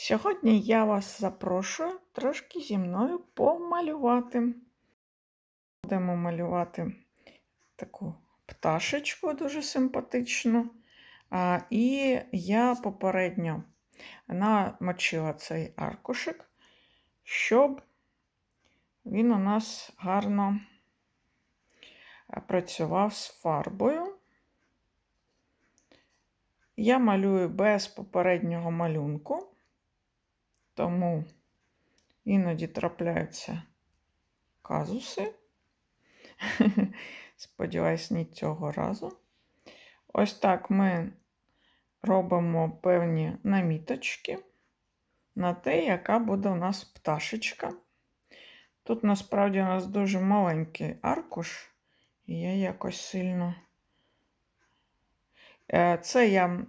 Сьогодні я вас запрошую трошки зі мною помалювати. Будемо малювати таку пташечку дуже симпатичну. А, І я попередньо намочила цей аркушик, щоб він у нас гарно працював з фарбою. Я малюю без попереднього малюнку, тому іноді трапляються казуси. Сподіваюсь, не цього разу. Ось так ми робимо певні наміточки на те, яка буде у нас пташечка. Тут насправді у нас дуже маленький аркуш, і я якось сильно. Е, це я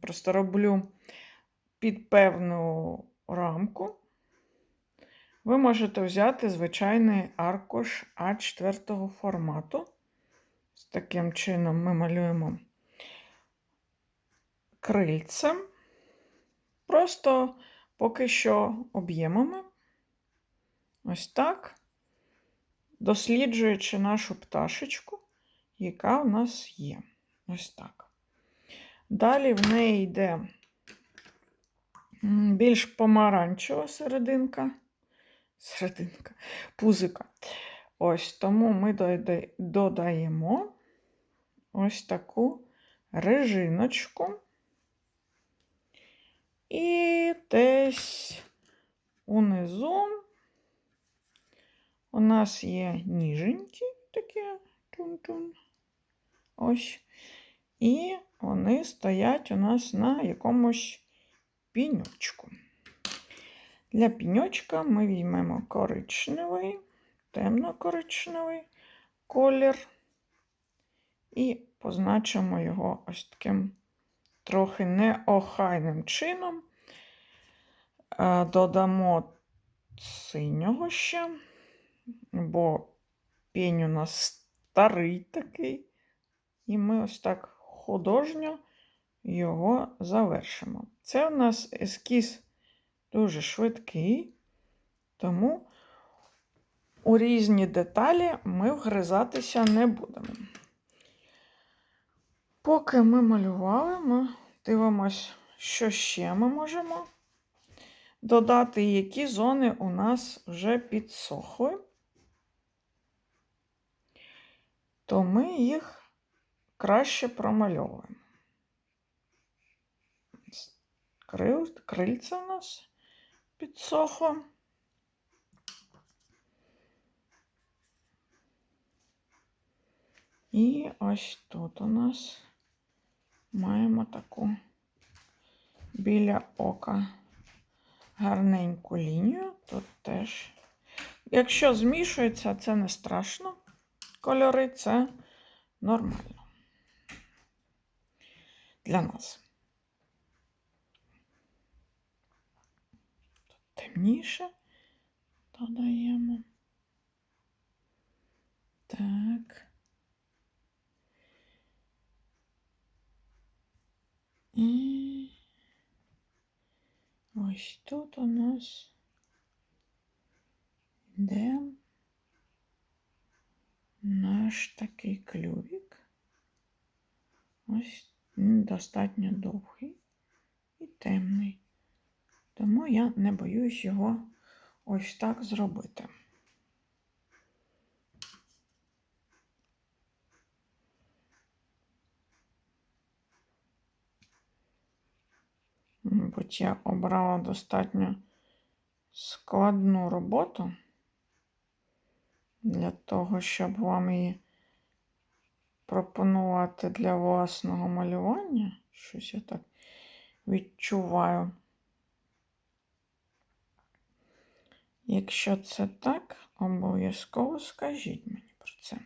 просто роблю під певну рамку. Ви можете взяти звичайний аркуш А4 формату. З таким чином ми малюємо крильцем. Просто поки що об'ємами. Ось так, досліджуючи нашу пташечку, яка в нас є. Ось так. Далі в неї йде більш помаранчева серединка, серединка, пузика. Ось тому ми додаємо ось таку режиночку. І десь унизу у нас є ніженькі такі тун-тун. Ось. І вони стоять у нас на якомусь піньочку. Для піньочка ми візьмемо коричневий, темно-коричневий колір і позначимо його ось таким трохи неохайним чином. Додамо синього ще, бо пінь у нас старий такий. І ми ось так художньо його завершимо. Це у нас ескіз дуже швидкий, тому у різні деталі ми вгризатися не будемо. Поки ми малювали, ми дивимося, що ще ми можемо додати, які зони у нас вже підсохли, то ми їх краще промальовуємо. Крил, крильце у нас підсохло. І ось тут у нас маємо таку біля ока гарненьку лінію. Тут теж, якщо змішується, це не страшно. Кольори це нормально для нас. темніше додаємо. Так. І ось тут у нас йде наш такий клювік. Ось достатньо довгий і темний. Тому я не боюсь його ось так зробити. Мабуть, я обрала достатньо складну роботу для того, щоб вам її пропонувати для власного малювання. Щось я так відчуваю. Якщо це так, обов'язково скажіть мені про це.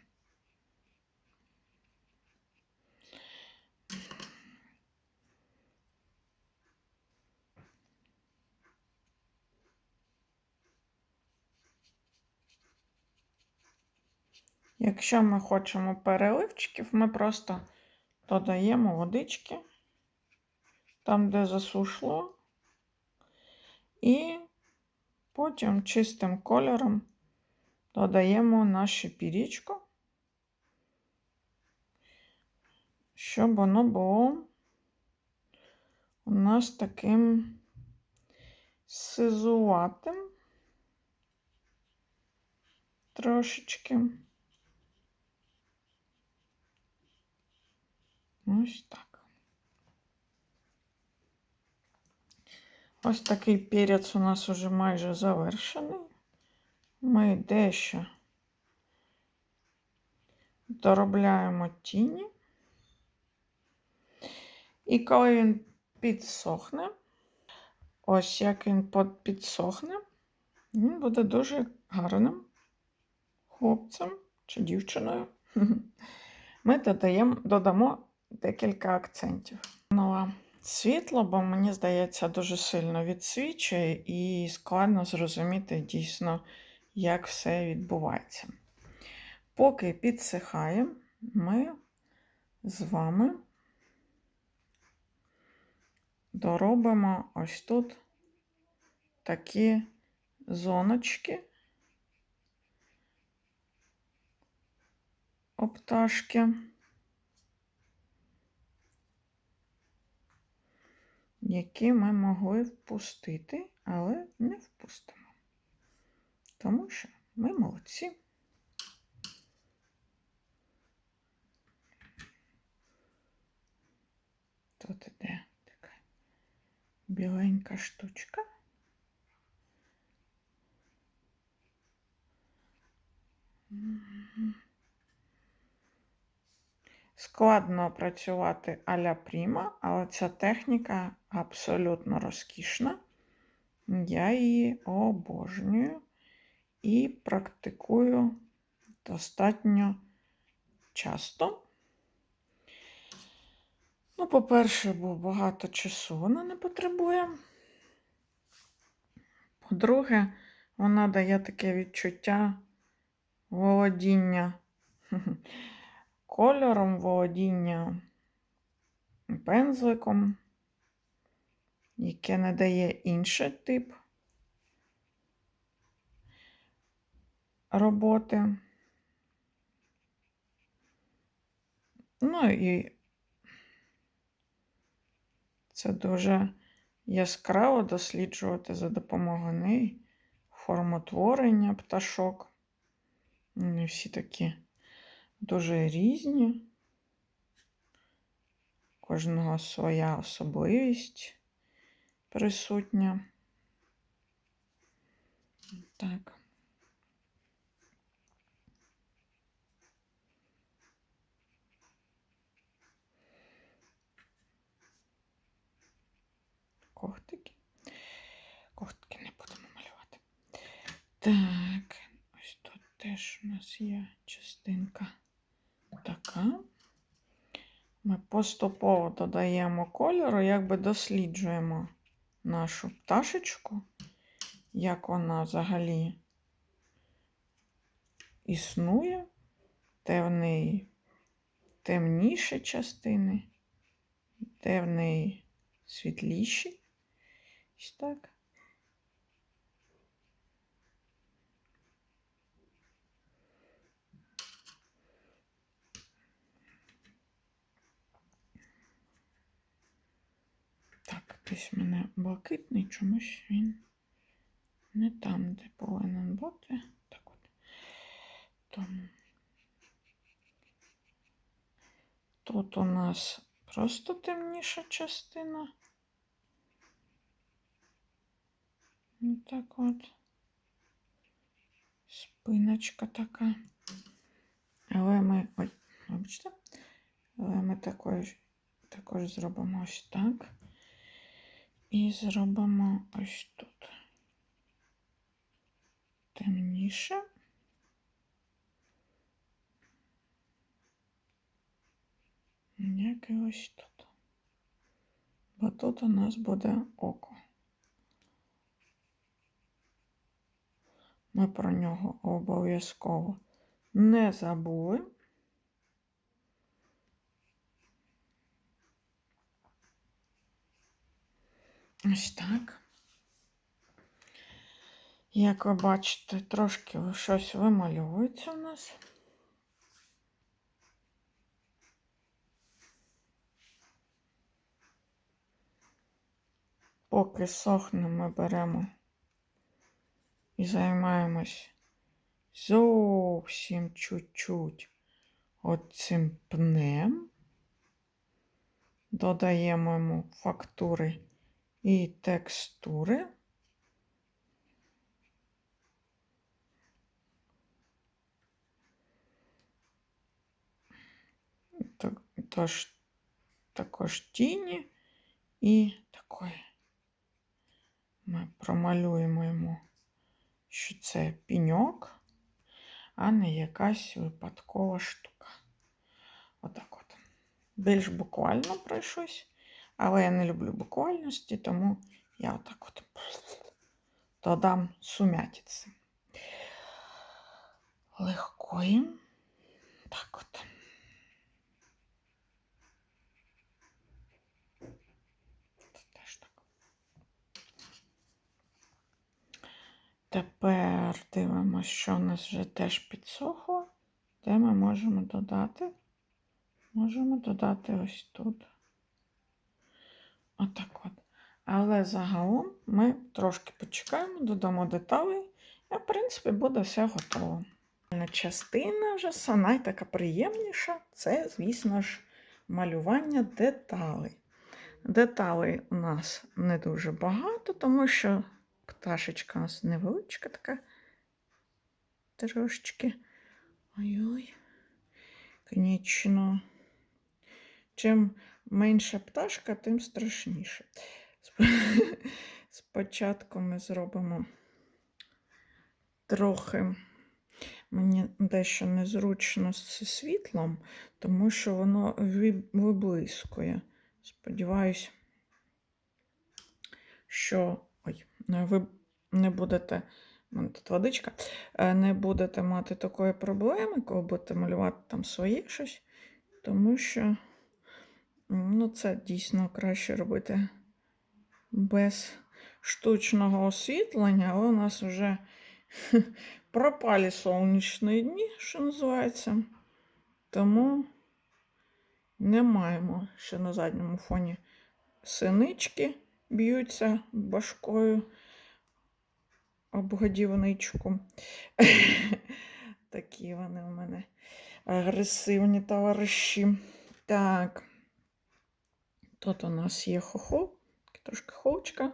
Якщо ми хочемо переливчиків, ми просто додаємо водички там, де засушло, І потім чистим кольором додаємо наше пірічко, щоб воно було у нас таким сизуватим трошечки. Ось так. Ось такий перець у нас уже майже завершений. Ми дещо доробляємо тіні. І коли він підсохне, ось як він підсохне, він буде дуже гарним хлопцем чи дівчиною. Ми додаємо, додамо декілька акцентів. Ну, світло, бо мені здається, дуже сильно відсвічує і складно зрозуміти дійсно, як все відбувається. Поки підсихає, ми з вами доробимо ось тут такі зоночки пташки, які ми могли впустити, але не впустимо. Тому що ми молодці. Тут іде така біленька штучка. Мгм. Складно працювати аля пріма, але ця техніка абсолютно розкішна. Я її обожнюю і практикую достатньо часто. Ну, по-перше, бо багато часу вона не потребує. По-друге, вона дає таке відчуття володіння кольором, володіння пензликом, яке надає інший тип роботи. Ну і це дуже яскраво досліджувати за допомогою неї формотворення пташок. Вони всі такі дуже різні. Кожного своя особливість присутня. Так. Когтики. Когтики не будемо малювати. Так, ось тут теж у нас є частинка така. Ми поступово додаємо кольору, якби досліджуємо нашу пташечку, як вона взагалі існує, де в неї темніші частини, де в неї світліші. Ось так. Десь в мене блакитний, чомусь він не там, де повинен бути. Так от. Тому. Тут у нас просто темніша частина. Ну так от. Спиночка така. Але ми. Ой, вибачте. Але ми також, також зробимо ось так. І зробимо ось тут. Темніше. Як і ось тут. Бо тут у нас буде око. Ми про нього обов'язково не забули. Ось так. Як ви бачите, трошки щось вимальовується у нас. Поки сохне, ми беремо і займаємось зовсім чуть-чуть оцим пнем. Додаємо йому фактури і текстури. Тож, також тіні і такої ми промалюємо йому, що це піньок, а не якась випадкова штука. Отак от. Більш буквально пройшусь, але я не люблю буквальності, тому я отак от додам сумятиці. Легкої. Так от. Теж так. Тепер дивимося, що у нас вже теж підсохло, де ми можемо додати. Можемо додати ось тут. Отак от. Але загалом ми трошки почекаємо, додамо деталей, і, в принципі, буде все готово. Частина вже сама така приємніша це, звісно ж, малювання деталей. Деталей у нас не дуже багато, тому що пташечка у нас невеличка така. Трошечки. Ой-ой. Конечно. Чим менша пташка, тим страшніше. Спочатку ми зробимо трохи, мені дещо незручно з світлом, тому що воно виблискує. Сподіваюсь, що ой, ви не будете, у мене тут водичка, е, не будете мати такої проблеми, коли будете малювати там своє щось, тому що ну, це дійсно краще робити без штучного освітлення, але у нас вже пропали сонячні дні, що називається. Тому не маємо ще на задньому фоні синички б'ються башкою об годівничку. Такі вони у мене агресивні товариші. Так, тут у нас є хохол, трошки холчка.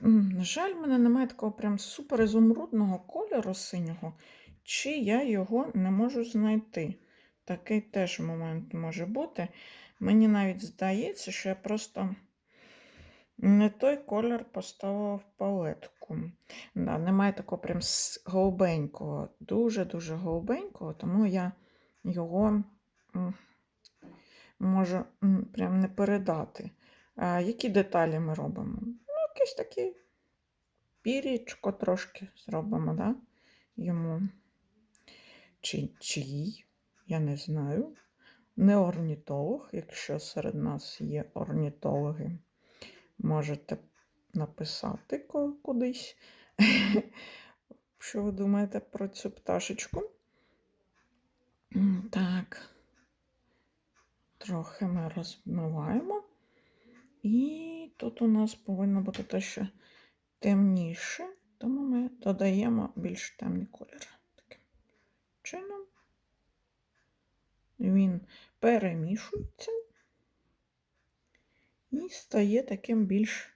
На жаль, в мене немає такого прям супер ізумрудного кольору синього, чи я його не можу знайти. Такий теж момент може бути. Мені навіть здається, що я просто не той колір поставила в палетку. Да, Немає такого прям голубенького, дуже-дуже голубенького, тому я його можу прям не передати. Які деталі ми робимо? Ну, якийсь такий пірічко трошки зробимо, да? йому чи чиїй, я не знаю. Не орнітолог, якщо серед нас є орнітологи можете написати кудись, що ви думаєте про цю пташечку. Так, трохи ми розмиваємо. І тут у нас повинно бути те, що темніше, тому ми додаємо більш темний колір. Таким чином він перемішується і стає таким більш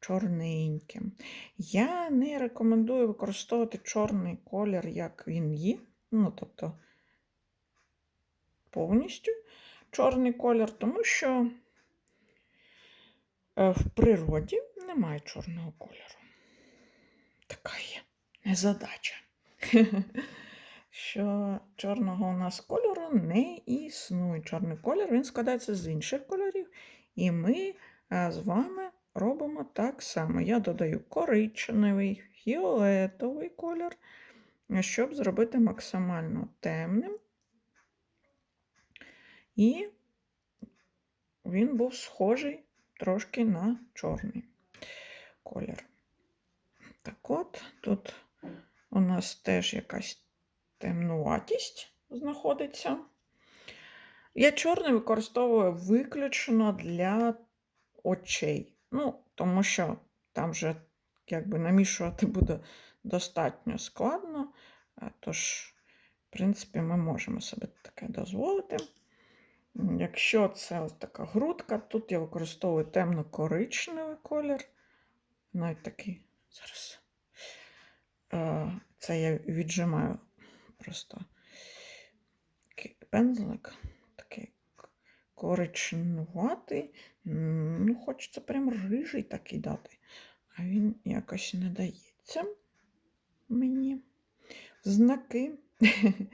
чорненьким. Я не рекомендую використовувати чорний колір, як він є. Ну, тобто, повністю чорний колір, тому що е, в природі немає чорного кольору. Така є незадача. Що чорного у нас кольору не існує. Чорний колір він складається з інших кольорів. І ми з вами робимо так само. Я додаю коричневий, фіолетовий колір, щоб зробити максимально темним. І він був схожий трошки на чорний колір. Так от, тут у нас теж якась темнуватість знаходиться. Я чорний використовую виключно для очей. Ну, тому що там вже якби намішувати буде достатньо складно. Е, Тож, в принципі, ми можемо собі таке дозволити. Якщо це ось така грудка, тут я використовую темно-коричневий колір. Навіть такий зараз. Е, Це я віджимаю просто такий пензлик, такий к- коричневатий. Ну, хочеться прям рижий такий дати. А він якось не дається мені. Знаки.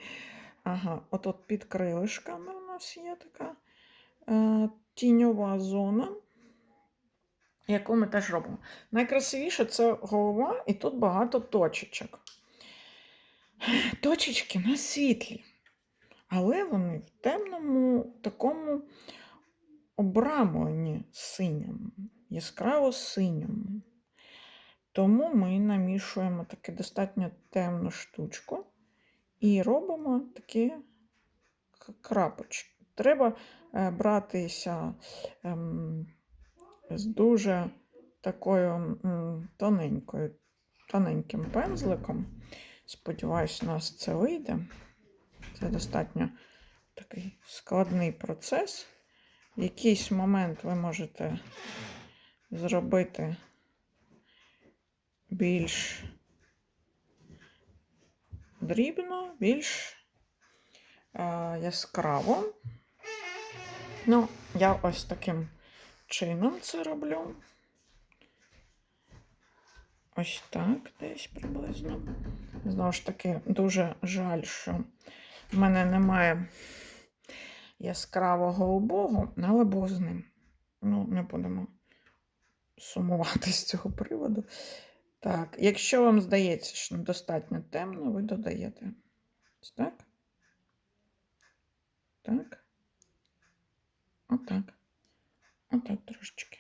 Ага, отут під крилишками нас є така е, тіньова зона, яку ми теж робимо. Найкрасивіше це голова, і тут багато точечок. Точечки на світлі, але вони в темному такому обрамленні синьому, яскраво синьому. Тому ми намішуємо таку достатньо темну штучку і робимо такі к- крапочки. Треба е, братися ем, з дуже такою тоненькою, тоненьким пензликом. Сподіваюсь, у нас це вийде. Це достатньо такий складний процес. В якийсь момент ви можете зробити більш дрібно, більш яскраво. Ну, я ось таким чином це роблю. Ось так, десь приблизно. Знову ж таки, дуже жаль, що в мене немає яскравого голубого, але Бог з ним. Ну, не будемо сумувати з цього приводу. Так, якщо вам здається, що достатньо темно, ви додаєте. Ось так. Так. Отак. Отак трошечки.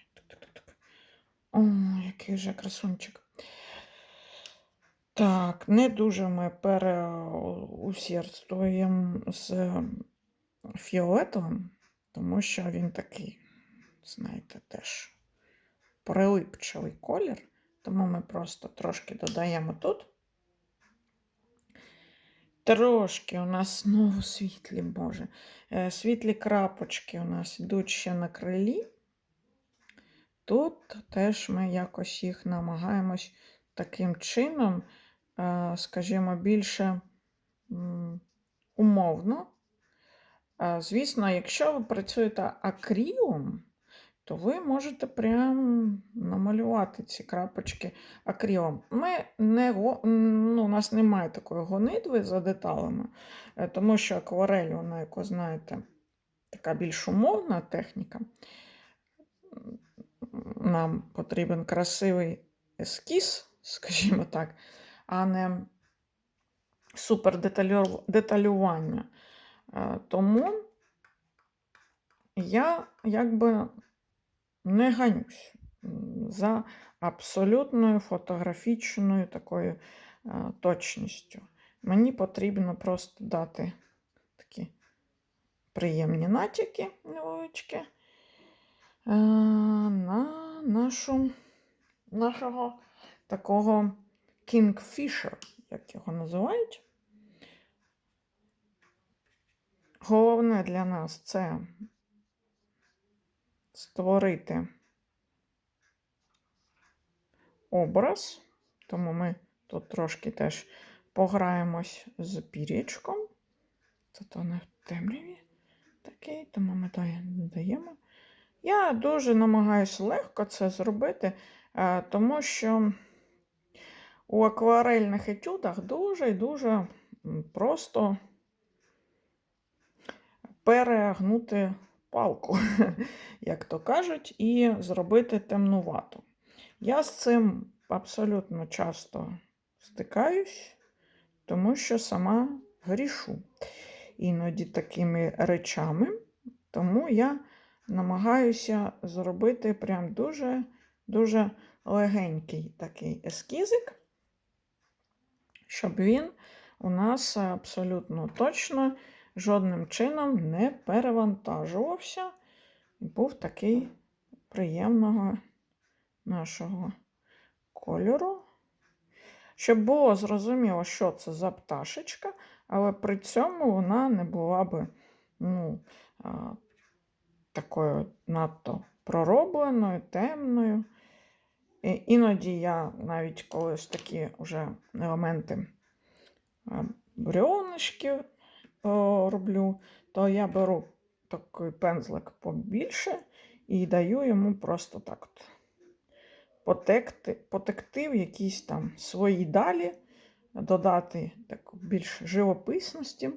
О, який вже красунчик. Так, не дуже ми переусердствуємо з фіолетовим, тому що він такий, знаєте, теж прилипчивий колір. Тому ми просто трошки додаємо тут. Трошки у нас знову світлі, Боже. Е, Світлі крапочки у нас йдуть ще на крилі. Тут теж ми якось їх намагаємось таким чином, е, скажімо, більше умовно. Е, Звісно, якщо ви працюєте акрілом, то ви можете прям намалювати ці крапочки акрилом. Ми не, ну, у нас немає такої гонитви за деталями, е, тому що акварель, вона, як ви знаєте, така більш умовна техніка. Нам потрібен красивий ескіз, скажімо так, а не супер деталювання. Е, Тому я якби не ганюсь за абсолютною фотографічною такою е, точністю. Мені потрібно просто дати такі приємні натяки невеличкі е, на нашу, нашого такого Kingfisher, як його називають. Головне для нас це створити образ, тому ми тут трошки теж пограємось з пірічком. Тут воно в темряві такий, тому ми дає- додаємо. Я дуже намагаюся легко це зробити, е, тому що у акварельних етюдах дуже і дуже просто перегнути палку, як то кажуть, і зробити темнувато. Я з цим абсолютно часто стикаюсь, тому що сама грішу іноді такими речами. Тому я намагаюся зробити прям дуже-дуже легенький такий ескізик. щоб він у нас абсолютно точно жодним чином не перевантажувався і був такий приємного нашого кольору. Щоб було зрозуміло, що це за пташечка, але при цьому вона не була би ну, такою надто проробленою, темною. І іноді я навіть колись такі вже елементи е, роблю, то я беру такий пензлик побільше і даю йому просто так от потекти, потекти в якісь там свої далі, додати так більш живописності.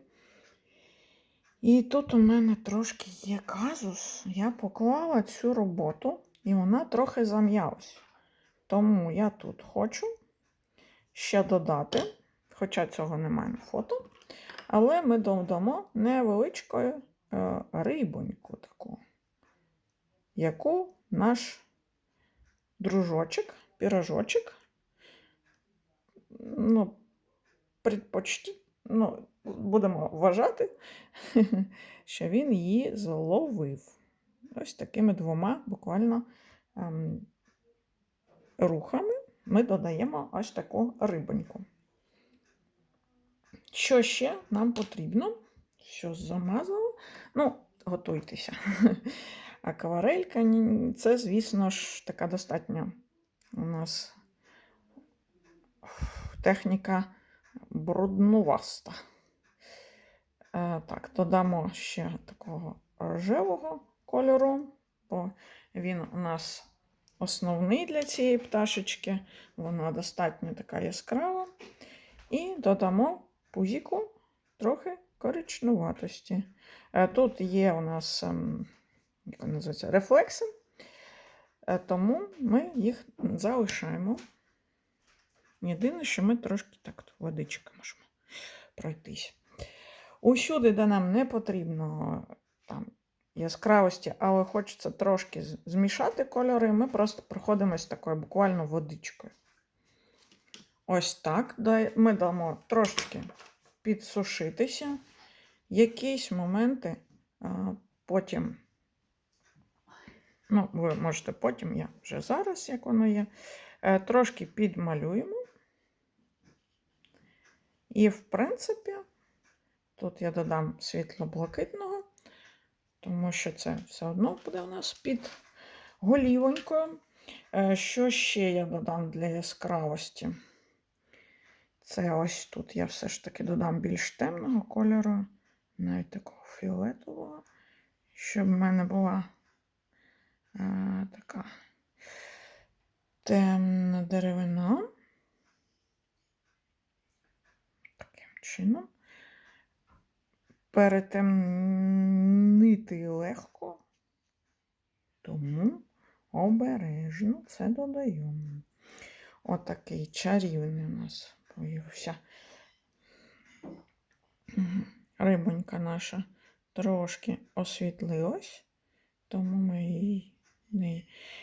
І тут у мене трошки є казус. Я поклала цю роботу, і вона трохи зам'ялась. Тому я тут хочу ще додати, хоча цього немає на фото, але ми додамо невеличку е, рибоньку таку, яку наш дружочок, пірожочок, ну, предпочті, ну, будемо вважати, що він її зловив. Ось такими двома буквально ем, рухами ми додаємо ось таку рибоньку. Що ще нам потрібно? Що замазало? Ну, готуйтеся. Акварелька це, звісно ж, така достатньо у нас техніка бруднуваста. Е, Так, додамо ще такого рожевого кольору, бо він у нас основний для цієї пташечки. Вона достатньо така яскрава. І додамо пузіку трохи коричнуватості. Е, Тут є у нас ем, як вони називаються, рефлекси, е, тому ми їх залишаємо. Єдине, що ми трошки так от водички можемо пройтись. Усюди, де нам не потрібно там, яскравості, але хочеться трошки змішати кольори, ми просто проходимось такою буквально водичкою. Ось так. Ми дамо трошки підсушитися. Якісь моменти а, потім, ну, ви можете потім, я вже зараз, як воно є, е, трошки підмалюємо. І, в принципі, тут я додам світло-блакитного, тому що це все одно буде у нас під голівонькою. Е, Що ще я додам для яскравості? Це ось тут я все ж таки додам більш темного кольору, навіть такого фіолетового, щоб в мене була е, така темна деревина. Таким чином. Перетемнити легко, тому обережно це додаємо. Отакий чарівний у нас Мгм. Рибонька наша трошки освітлилась, тому ми її не.